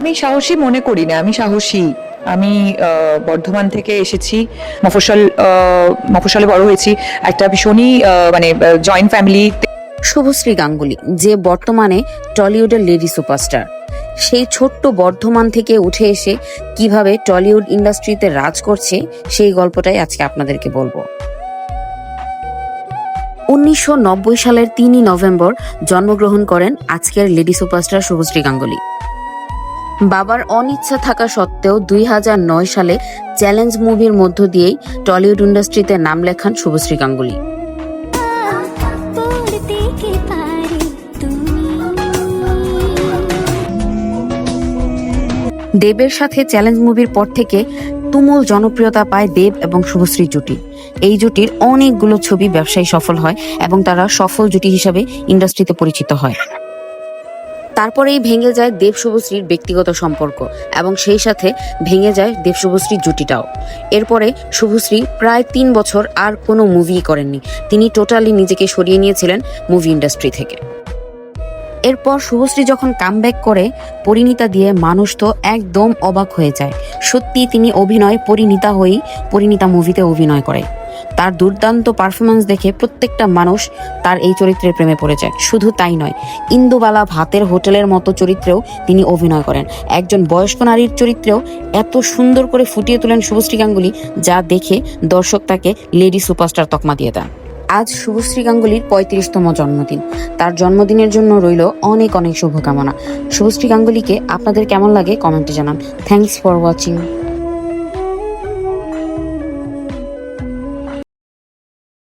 আমি সাহসী মনে করি না আমি সাহসী। আমি বর্ধমান থেকে এসেছি মফস্বল আহ, মফস্বলে বড় হয়েছি। একটা ভীষণই মানে জয়েন্ট ফ্যামিলি শুভশ্রী গাঙ্গুলি যে বর্তমানে টলিউডের লেডি সুপারস্টার সেই ছোট্ট বর্ধমান থেকে উঠে এসে কীভাবে টলিউড ইন্ডাস্ট্রিতে রাজ করছে সেই গল্পটাই আজকে আপনাদেরকে বলব। উনিশশো নব্বই সালের তিনই নভেম্বর জন্মগ্রহণ করেন আজকের লেডি সুপারস্টার শুভশ্রী গাঙ্গুলি। বাবার অনিচ্ছা থাকা সত্ত্বেও দুই হাজার নয় সালে চ্যালেঞ্জ মুভির মধ্য দিয়েই টলিউড ইন্ডাস্ট্রিতে নাম লেখান শুভশ্রী গাঙ্গুলি। দেবের সাথে চ্যালেঞ্জ মুভির পর থেকে তুমুল জনপ্রিয়তা পায় দেব এবং শুভশ্রী জুটি। এই জুটির অনেকগুলো ছবি ব্যবসায়ী সফল হয় এবং তারা সফল জুটি হিসাবে ইন্ডাস্ট্রিতে পরিচিত হয়। তারপরেই ভেঙে যায় দেব শুভশ্রীর ব্যক্তিগত সম্পর্ক এবং সেই সাথে ভেঙে যায় দেব শুভশ্রীর জুটিটাও। এরপরে শুভশ্রী প্রায় তিন বছর আর কোনো মুভি করেননি। তিনি টোটালি নিজেকে সরিয়ে নিয়েছিলেন মুভি ইন্ডাস্ট্রি থেকে। এরপর শুভশ্রী যখন কামব্যাক করে, পরিণীতা দিয়ে মানুষ তো একদম অবাক হয়ে যায়। সত্যি তিনি অভিনয় পরিণীতা হয়েই পরিণীতা মুভিতে অভিনয় করে। তার দুর্দান্ত পারফরমেন্স দেখে প্রত্যেকটা মানুষ তার এই চরিত্রের প্রেমে পড়ে যায়। শুধু তাই নয়, ইন্দুবালা ভাতের হোটেলের মতো চরিত্রেও তিনি অভিনয় করেন। একজন বয়স্ক নারীর চরিত্রেও এত সুন্দর করে ফুটিয়ে তোলেন শুভশ্রী গাঙ্গুলি, যা দেখে দর্শক তাকে লেডি সুপারস্টার তকমা দিয়ে দেন। আজ শুভশ্রী গাঙ্গুলির পঁয়ত্রিশতম জন্মদিন। তার জন্মদিনের জন্য রইল অনেক অনেক শুভকামনা। শুভশ্রী গাঙ্গুলিকে আপনাদের কেমন লাগে কমেন্টে জানান। Thanks for watching